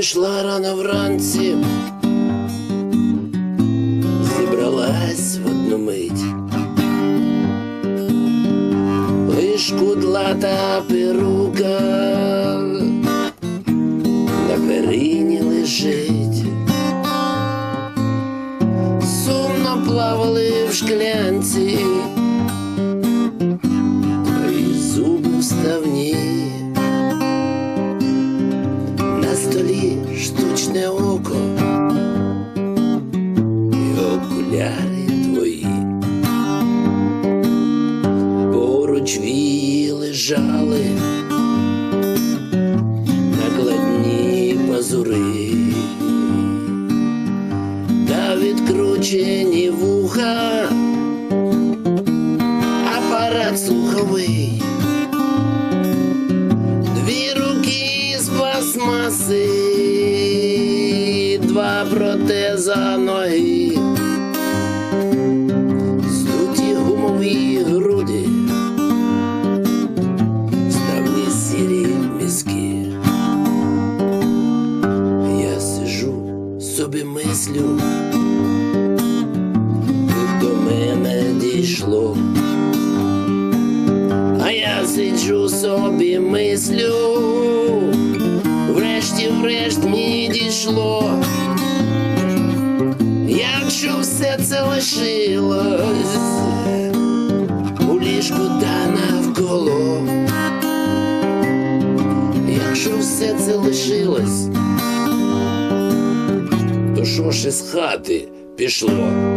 Прийшла рано вранці, зібралась в одну мить. Лиш кудлата перука на перині лежить. Сумно плавали в шклянці, столі штучне око і окуляри твої. Поруч вії лежали накладні пазури та відкручені вуха, апарат слуховий. Пластмаси, два протеза ноги, здуті гумові груди, ставні сірі мізки. Я сижу, собі мислю, тут до мене дійшло. А я сиджу собі мислю, мені. Якщо все це лишилось у ліжку та навколо, якщо все це лишилось, то що ж із хати пішло?